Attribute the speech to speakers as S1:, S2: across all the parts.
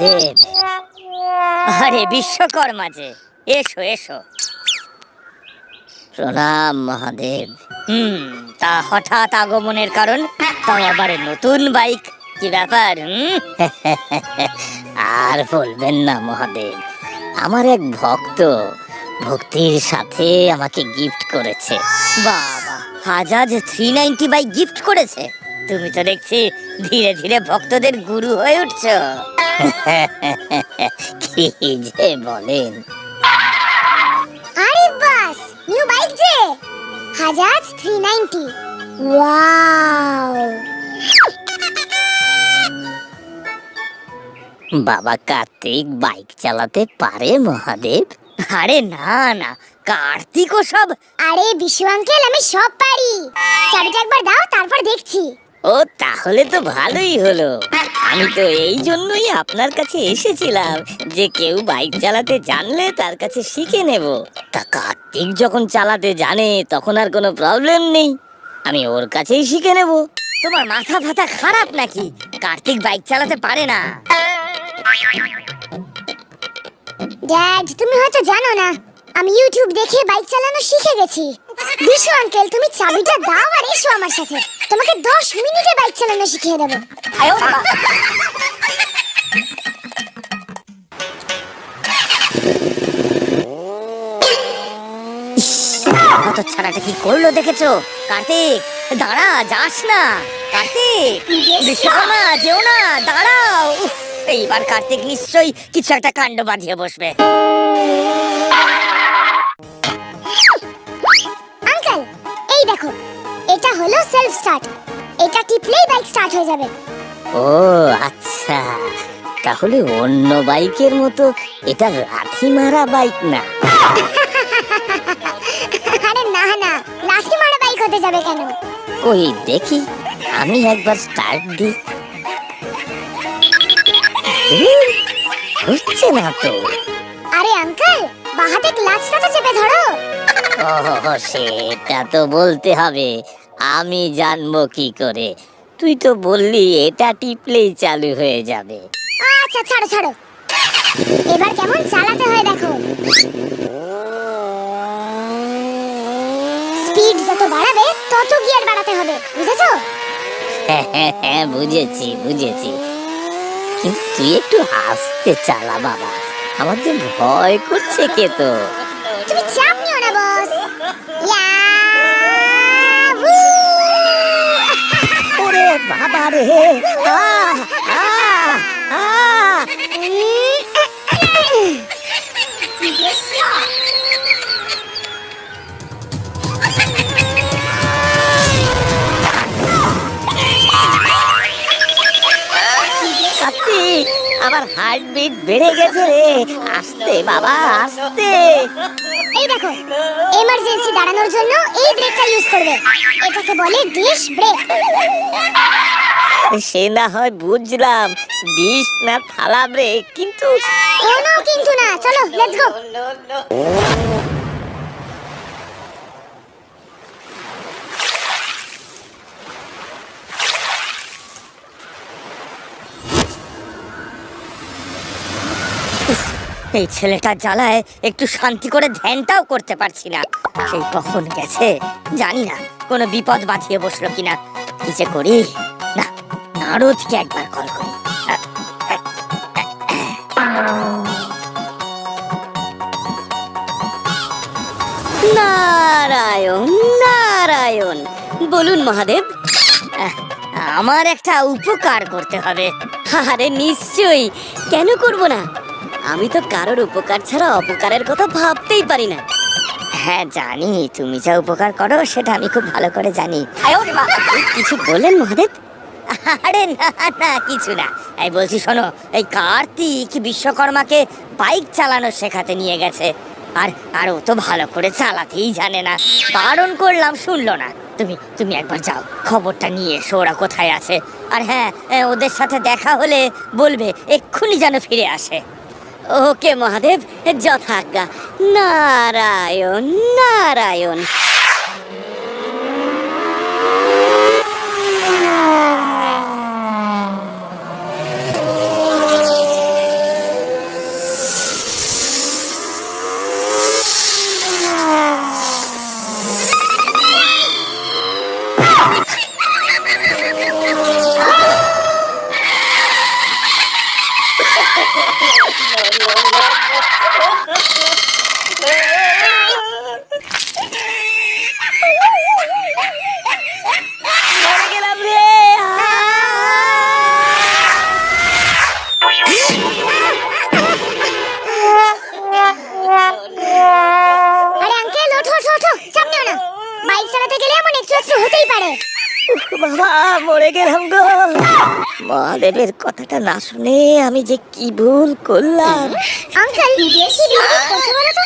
S1: মহাদেব আরে, বিশ্বকর্মা যে। এসো এসো। প্রণাম, মহাদেব। হুম, তা হঠাৎ আগমনের কারণ? তাও আবার নতুন বাইক? কি ব্যাপার আর বলবেন না, মহাদেব। আমার এক ভক্ত ভক্তির সাথে আমাকে গিফট করেছে। বাবা, হাজাজ থ্রি নাইনটি বাইক গিফট করেছে। তুমি তো দেখছি ধীরে ধীরে ভক্তদের গুরু হয়ে উঠছো। কি যে বলেন?
S2: আরে বাস নিউ বাইক যে? হাজাজ থ্রি নাইনটি ওয়াও
S1: বাবা কার্তিক বাইক চালাতে পারে মহাদেব? আরে না না কার্তিক ও সব
S2: আরে বিশু আঙ্কেল আমি সব পারি। চাবিটা একবার দাও তারপর দেখছি।
S1: ও, তাহলে তো ভালোই হলো। আমি তো এই জন্যই আপনার কাছে এসেছিলাম যে কেউ বাইক চালাতে জানলে তার কাছে শিখে নেব। তা কার্তিক যখন চালাতে জানে, তখন আর কোনো প্রবলেম নেই। আমি ওর কাছেই শিখে নেব। তোমার মাথা ফাতা খারাপ নাকি? কার্তিক বাইক চালাতে পারে না।
S2: ড্যাড তুমি হয়তো জানো না, আমি ইউটিউব দেখে বাইক চালানো শিখে গেছি। বিশু আঙ্কেল তুমি চাবিটা দাও আর এসো আমার সাথে। তোমাকে দশ মিনিটে বাইক চালানো শিখিয়ে দেবো।
S1: কত ছাড়াটা কি করল দেখেছ? কার্তিক দাঁড়া যাস না। কার্তিক বিশ্বকর্মা যেও না দাঁড়াও। এইবার কার্তিক নিশ্চয়ই কিছু একটা কাণ্ড বাঁধিয়ে বসবে।
S2: হলো সেলফ স্টার্ট এটা টিপলেই বাইক স্টার্ট হয়ে যাবে।
S1: ও আচ্ছা। তাহলে অন্য বাইকের মতো এটা লাঠি মারা বাইক না।
S2: আরে না না। লাঠি মারা বাইক হতে যাবে কেন?
S1: ওই দেখি। আমি একবার স্টার্ট দিই। হচ্ছে না তো।
S2: আরে আঙ্কেল বাহাতে ক্লাচটা তো চেপে ধরো।
S1: ও সেটা তো বলতে হবে। আমি জানব কি করে। তুই তো বললি এটা টিপলেই চালু হয়ে যাবে।
S2: আচ্ছা ছাড়ো ছাড়ো। এবার কেমন চালাতে হয় দেখো। স্পিড যত বাড়াবে তত গিয়ার বাড়াতে হবে বুঝেছ?
S1: হ্যাঁ হ্যাঁ হ্যাঁ বুঝেছি বুঝেছি। কিন্তু তুই একটু আস্তে চালা বাবা। আমার যে ভয় করছে কে তো?
S2: তুমি চাপ নিও না বস ইয়া
S1: ওরে বাবা রে আহ, আহ, আহ। কার্তিক আমার হার্টবিট বেড়ে গেছে রে। আসতে বাবা আসতে।
S2: এই দেখো এমার্জেন্সি দাঁড়ানোর জন্য এই ব্রেকটা ইউজ করবে। এটাকে বলে ডিশ ব্রেক
S1: সে না হয় বুঝলাম ডিশ না ব্রেক কিন্তু
S2: কোনো কিন্তু না চলো লেটস গো
S1: এই ছেলেটা জ্বালায় একটু শান্তি করে ধ্যানটাও করতে পারছি না। সেই কখন গেছে জানি না কোনো বিপদ বাঁধিয়ে বসল কিনা। কি যে করি? নারদকে একবার কল করি। নারায়ণ নারায়ণ বলুন মহাদেব আমার একটা উপকার করতে হবে। আরে নিশ্চয়ই কেন করব না? আমি তো কারোর উপকার ছাড়া অপকারের কথা ভাবতেই পারি না। হ্যাঁ জানি তুমি যা উপকার করো সেটা আমি খুব ভালো করে জানি। কিছু বললেন মহাদেব। আরে না না, কিছু না। এই বলছি, শোনো, এই কার্তিক বিশ্বকর্মাকে বাইক চালানো শেখাতে নিয়ে গেছে। আর আর ও তো ভালো করে চালাতেই জানে না। বারণ করলাম, শুনলো না। তুমি তুমি একবার যাও, খবরটা নিয়ে এসো, ওরা কোথায় আছে। আর হ্যাঁ ওদের সাথে দেখা হলে বলবে, এক্ষুনি যেন ফিরে আসে। ওকে, মহাদেব, যথাজ্ঞা। নারায়ণ নারায়ণ। বাইক চালাতে গেলে এমন একটু একটু হতেই পারে। বাবা মরে গেলাম গো। মহাদেবের কথাটা না শুনে আমি যে কি ভুল করলাম।
S2: আঙ্কেল বেশি বিড়বিড় করছ বলো তো?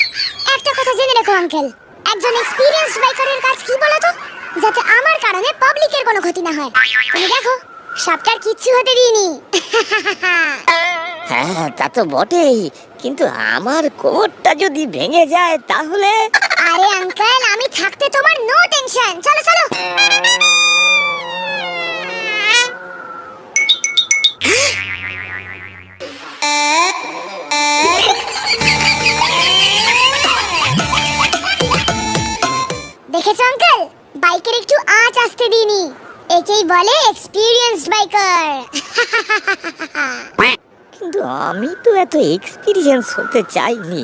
S2: একটা কথা জেনে রেখো আঙ্কেল। একজন এক্সপিরিয়েন্সড বাইকারের কাজ কি বলো তো? যাতে আমার কারণে পাবলিকের কোনো ক্ষতি না হয়। তুমি দেখো সাপটার কিচ্ছু হতে দিইনি।
S1: হ্যাঁ তা তো বটেই। কিন্তু আমার কোমরটা যদি ভেঙে যায় তাহলে?
S2: আরে আঙ্কেল আমি থাকতে তোমার নো টেনশন চলো চলো।
S1: আমি তো এত এক্সপিরিয়েন্স হতে চাইনি।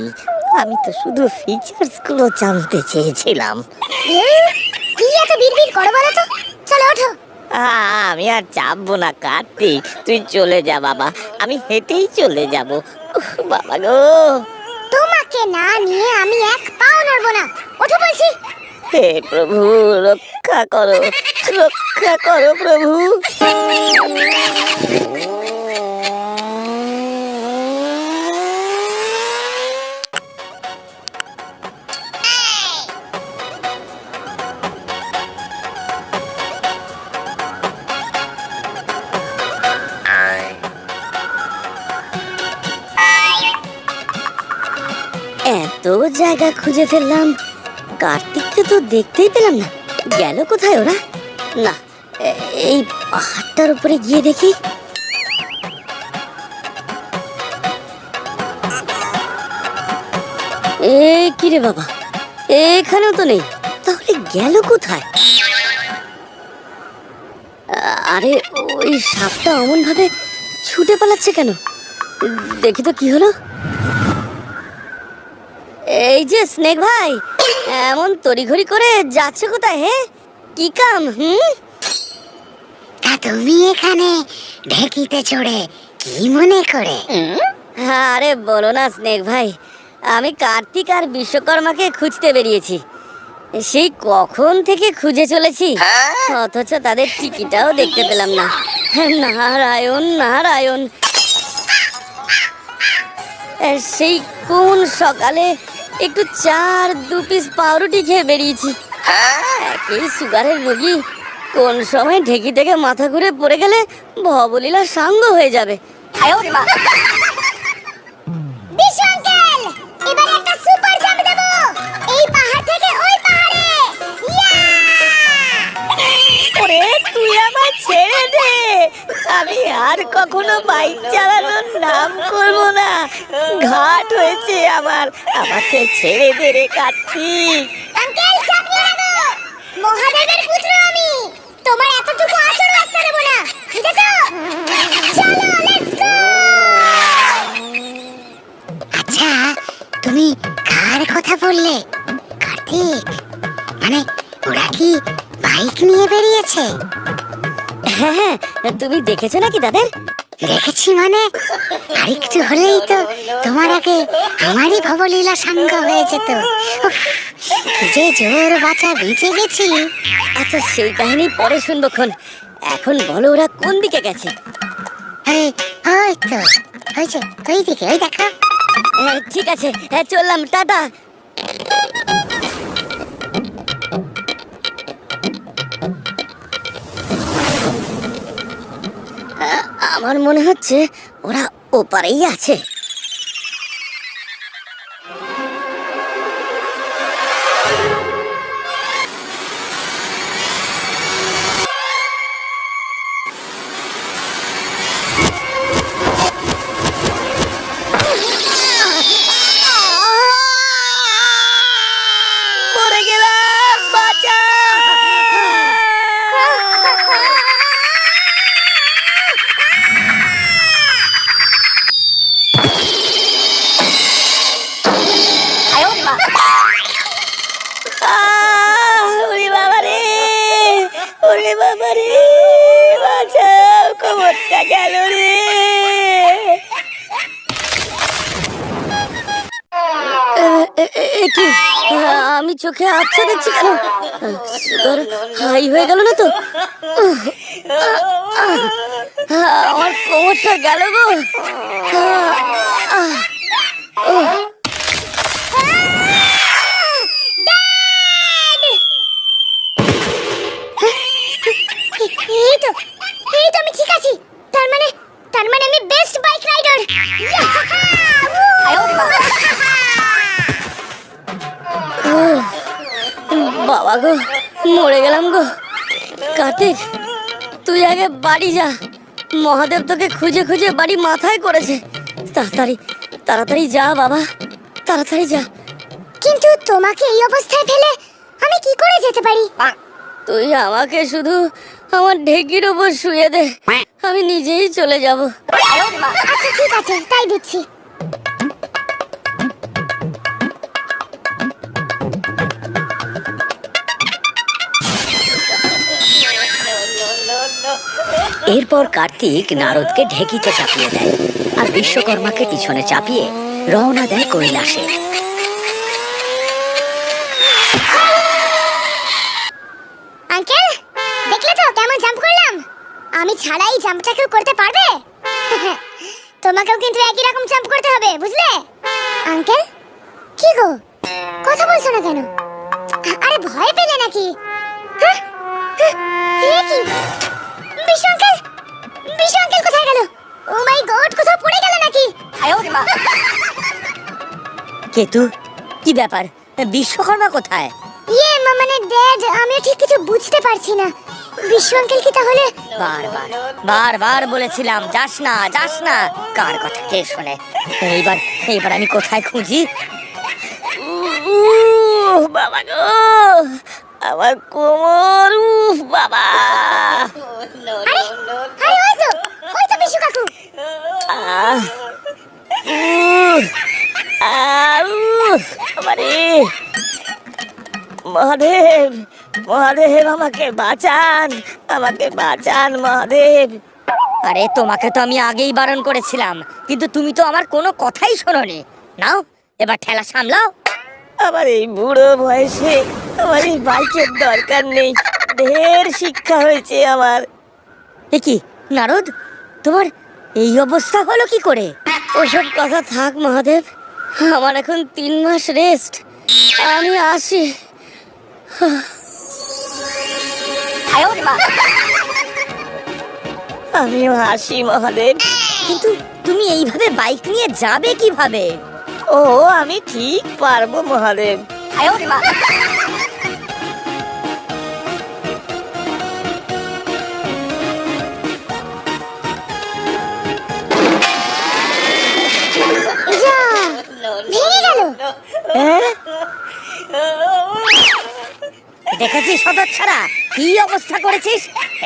S1: আমি তো শুধু ফিচার্সগুলো জানতে চেয়েছিলাম।
S2: কি এত বিড়বিড় করো বলো তো? চলো ওঠো।
S1: আমি আর চাপবো না কার্তিক। তুই চলে যা বাবা। আমি হেঁটেই চলে যাব। বাবা গো।
S2: তোমাকে না নিয়ে আমি এক পাও নড়বো না। ওঠো বলছি।
S1: হে প্রভু রক্ষা করো। রক্ষা করো প্রভু। জায়গা খুঁজে ফেললাম। কার্তিককে তো দেখতেই পেলাম না। গেল কোথায় ওরা? না, এই পাহাড়টার উপরে গিয়ে দেখি। এ, কি রে বাবা? এখানেও তো নেই। তাহলে গেল কোথায়? আরে, ওই সাপটা অমন ভাবে ছুটে পালাচ্ছে কেন? দেখি তো কি হলো। এই যে স্নেক ভাই এমন তড়িঘড়ি করে যাচ্ছে কোথায় হে? কি কাম হুম?
S2: তা তুমি এখানে ঢেকিতে চড়ে কি মনে করে?
S1: আরে বলো না স্নেক ভাই আমি কার্তিক আর বিশ্বকর্মাকে খুঁজতে বেরিয়েছি। সেই কখন থেকে খুঁজে চলেছি অথচ তাদের টিকিটাও দেখতে পেলাম না। নারায়ণ নারায়ণ। সেই কোন সকালে একটু চার দু পিস পাউরুটি খেয়ে বেরিয়েছি। একই সুগারের রোগী। কোন সময় ঢেকি ঢেকে মাথা ঘুরে পড়ে গেলে ভবলীলা সাঙ্গ হয়ে যাবে।
S2: বিশু আঙ্কেল এবার একটা
S1: তুই আমায় ছেড়ে দে। আমি আর কখনো বাইক চালানোর নাম করব না। ঘাট হয়েছে আমার। আমাকে ছেড়ে দে রে কার্তিক।
S2: আঙ্কেল মহাদেবের পুত্র আমি। তোমার এতটুকু আচরণ আসতে দেব না। বুঝেছ? চলো লেটস গো আচ্ছা তুমি কার কথা বললে? কার্তিক মানে ওরা কি বাইক নিয়ে বেরিয়েছে?
S1: হ্যাঁ হ্যাঁ তুমি দেখেছ নাকি তাদের
S2: দেখেছি মানে। আরেকটু হলেই তো তোমার আগে আমারই ভবলীলা সাঙ্গ হয়ে যেত। যে জোর বাঁচা বেঁচে গেছি।
S1: আচ্ছা সেই কাহিনী পরে শুনব খন এখন বলো ওরা কোন দিকে গেছে?
S2: আরে ওই তো ওই যে ওই দিকে ওই দেখো।
S1: হ্যাঁ, ঠিক আছে হ্যাঁ চললাম টাটা। আমার মনে হচ্ছে ওরা ওপারেই আছে। ওরে বাবা রে বাঁচাও কোমরটা গেল রে। কি?
S3: আমি চোখে আচ্ছা দেখছি কেন? সুগার হাই হয়ে গেল না তো? আমার কোমরটা গেল গো। তুই আগে বাড়ি যা। মহাদেব তোকে খুঁজে খুঁজে বাড়ি মাথায় করেছে। তাড়াতাড়ি তাড়াতাড়ি যা বাবা তাড়াতাড়ি যা।
S2: কিন্তু তোমাকে এই অবস্থায় ফেলে আমি কি করে যেতে পারি?
S3: তুই আমাকে শুধু আমার ঢেকির ওপর শুয়ে দে। আমি নিজেই চলে যাব।
S2: আচ্ছা ঠিক আছে তাই দিচ্ছি।
S3: এরপর কার্তিক নারদকে ঢেকিতে চাপিয়ে দেয় আর বিশ্বকর্মাকে পিছনে চাপিয়ে রওনা দেয় কৈলাসে।
S2: দেখলে তো কেমন জাম্প করলাম? আমি ছাড়াই জাম্পটা কেউ করতে পারবে? তোমাকেও কিন্তু একই রকম জাম্প করতে হবে, বুঝলে? আঙ্কেল, কি গো? কথা বলছো না কেন? আরে ভয় পেলে নাকি? হ্যাঁ? হ্যাঁ? কি? বিশু আঙ্কেল? বিশু আঙ্কেল কোথায় গেল? ও মাই গড কোথাও পড়ে গেল নাকি?
S3: কেতু কি ব্যাপার? বিশ্বকর্মা কোথায়?
S2: ইয়ে মা- মানে ড্যাড আমি ঠিক কিছু বুঝতে পারছি না। বিশু আঙ্কেল কি তাহলে?
S3: বারবার বারবার বলেছিলাম যাস না যাস না। কার কথা কে শোনে? এইবার এইবার আমি কোথায় খুঁজি? বাবা গো! আমার কোমর উফ বাবা।
S2: আরে আরে ওই তো ওই তো বিশু কাকু।
S3: আহ, উহ, আহ, উফ, বাবারে। মহাদেব মহাদেব আমাকে বাঁচান আমাকে বাঁচান মহাদেব। আরে তোমাকে তো আমি আগেই বারণ করেছিলাম কিন্তু তুমি তো আমার কোনো কথাই শোনোনি। নাও এবার ঠেলা সামলাও। আবার এই বুড়ো বয়সে আমার এই বাইকের দরকার নেই। ঢের শিক্ষা হয়েছে আমার। এ কি নারদ? তোমার এই অবস্থা হলো কি করে? ওসব কথা থাক মহাদেব। আমার এখন তিন মাস রেস্ট আমি আসি। আমিও আসি মহাদেব। কিন্তু তুমি এইভাবে বাইক নিয়ে যাবে কীভাবে? ও আমি ঠিক পারব মহাদেব। দেখেছিস সদর ছাড়া কি অবস্থা করেছিস?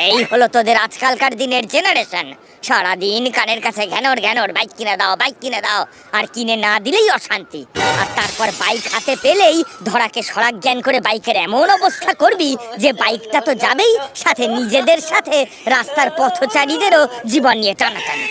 S3: এই হলো তোদের আজকালকার দিনের জেনারেশন সারাদিন কানের কাছে ঘ্যানোর ঘ্যানোর বাইক কিনে দাও বাইক কিনে দাও, আর কিনে না দিলেই অশান্তি। আর তারপর বাইক হাতে পেলেই ধরাকে সরাক জ্ঞান করে বাইকের এমন অবস্থা করবি যে বাইকটা তো যাবেই, সাথে নিজেদের সাথে রাস্তার পথচারীদেরও জীবন নিয়ে টানাটানি।